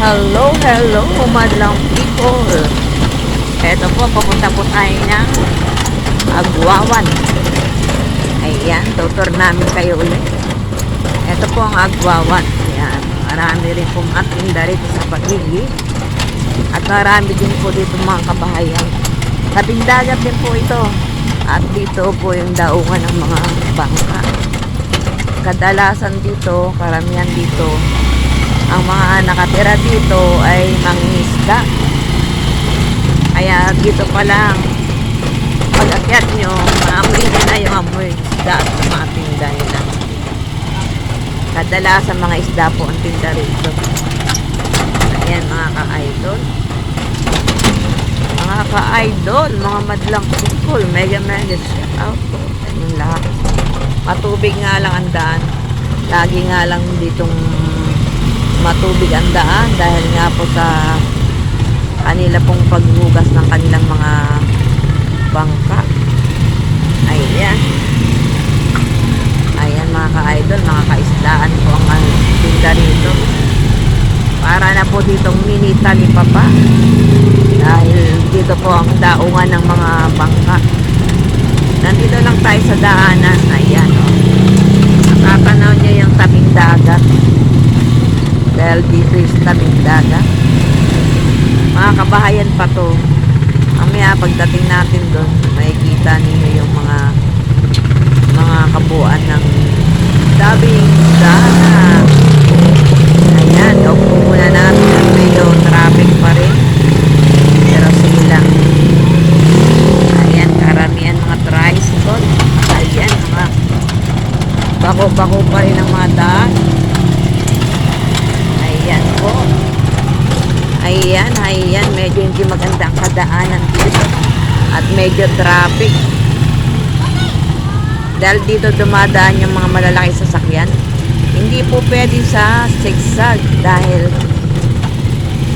Hello, hello, madlang people. Eto po, papunta po tayo ng Agwawan. Ayan, tutor namin kayo ulit. Ito po ang Agwawan. Ayan, marami rin pong atinda rito sa pagiging. At marami din po dito mga kabahayan. Tabing dagat din po ito. At dito po yung daungan ng mga bangka. Kadalasan dito, karamihan dito, ang mga nakatira dito ay mangingisda. Kaya dito pa lang, pag akyat nyo, maamoy nyo na yung amoy isda at tumatinda nila. Kadalasan mga isda po ang tinda rito. Ayan mga ka-idol. Mga ka-idol, mga madlang people, mega mega shout out. Matubig nga lang ang daan. Lagi nga lang ditong matubig ang daan dahil nga po sa kanila pong paghugas ng kanilang mga bangka. Ayan. Ayan mga ka-idol, mga kaisdaan po ang tinda rito. Para na po ditong mini talipapa. Dahil dito po ang daungan ng mga bangka. Nandito lang tayo sa daanan. Ayan o. Natatanaw niyo yung tabing dagat. Dahil dito yung tabing. Mga kabahayan pa to. Mamaya pagdating natin doon, makikita ninyo yung mga mga kabuuan ng tabing dagat. Ayan, upo muna natin at medyo traffic pa rin. Pero sige lang. Ayan, karamihan mga tricycle. Ayan, mga bako-bako pa rin ang mga daan. Ayan po. Ayan, ayan. Medyo maganda ang kadaanan dito. At medyo traffic. Dahil dito dumadaan yung mga malalaki sasakyan. Hindi po pwede sa zigzag dahil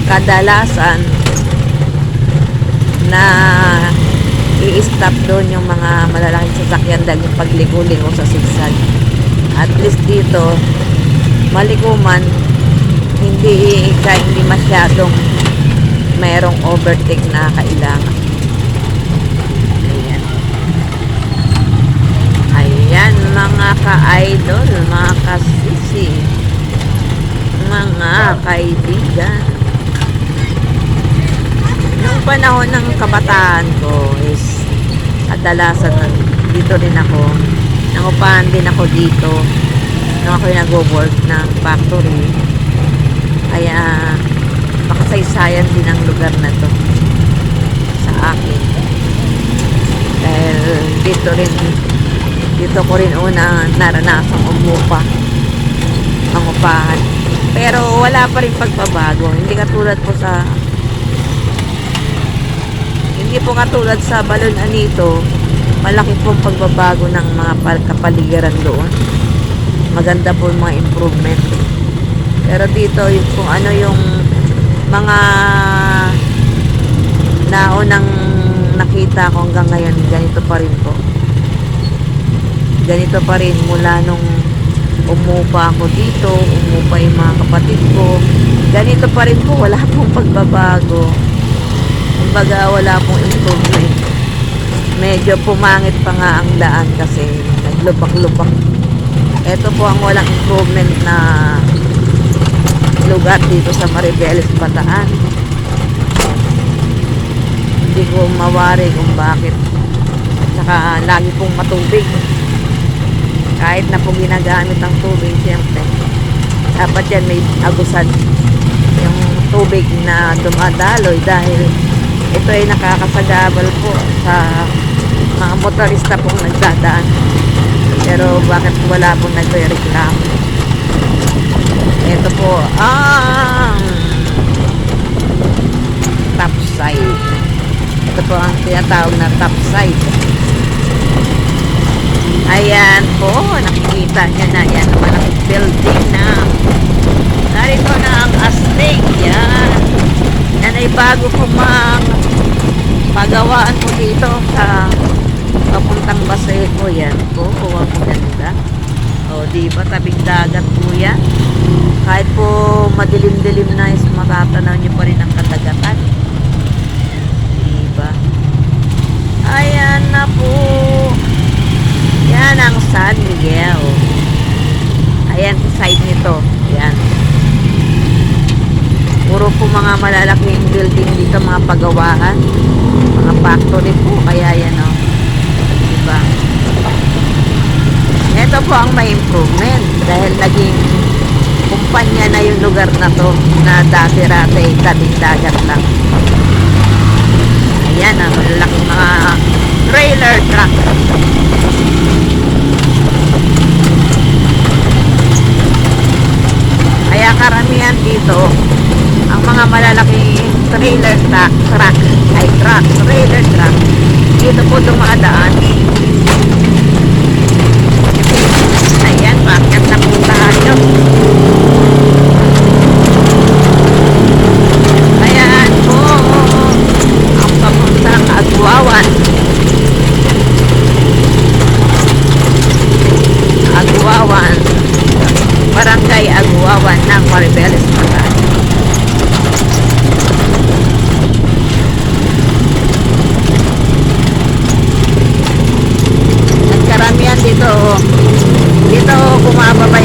kadalasan na i-stop doon yung mga malalaking sasakyan dahil yung pagligo-ligo sa zigzag. At least dito, malikuman, hindi kahit hindi masyadong mayroong overtake na kailangan. Ayan. Ayan, mga ka-idol, mga kasisi, mga kaibigan. Nung panahon ng kabataan ko is kadalasan dito din ako. Nangupahan din ako dito nung ako nag-work ng factory. Kaya makasaysayan din ang lugar na to sa akin. Dahil dito rin dito ko rin una naranasang umupa mangupahan. Pero wala pa rin pagbabago. Hindi katulad po sa hindi po katulad sa Balon Anito, malaki pong pagbabago ng mga pal- kapaligiran doon. Maganda po yung mga improvement. Pero dito, yung kung ano yung mga naunang nakita ko hanggang ngayon, ganito pa rin po. Ganito pa rin mula nung umupa ako dito, umupa yung mga kapatid ko. Ganito pa rin po, wala pong pagbabago. Kumbaga, wala pong improvement. Medyo pumangit pa nga ang daan kasi naglubak-lubak. Ito po ang walang improvement na lugar dito sa Maribeles, Bataan. Hindi ko mawari kung bakit. Saka lagi pong matubig. Kahit na po ginagamit ang tubig, siyempre. Dapat yan may agusan yung tubig na dumadaloy dahil ito ay nakakasagabal po sa mga motorista pong nagdadaan. Pero bakit wala pong nagre-reklamo? Ito po ang top side. Ito po ang tinatawag na top side. Ayan po, nakikita niya na yan malaking building na narito na ang astig. Yan. Yan ay bago po mang pagawaan po dito sa papuntang Baseco. Yan po, oh, ang ganda. O, di ba tabing dagat po yan? Kahit po madilim-dilim na is matatanaw niyo pa rin ang kadagatan. Diba? Ayan na po. Yan ang San Miguel. Ayan sa side nito. Yan. Puro po mga malalaking building dito, mga pagawaan. Mga factory po. Kaya yan o. Diba? Ito po ang may improvement dahil naging kumpanya na yung lugar na to na dati-rati tabing dagat lang. Ayan ang malalaking mga trailer truck. Kaya karamihan dito, ang mga malalaking trailer truck, truck, ay truck, trailer truck, dito po dumadaan. Ayan, bakit na po tayo? Ayan po, ang papuntang Agwawan. Agwawan. Barangay Agwawan ng Maribeles, Makati. At karamihan dito, dito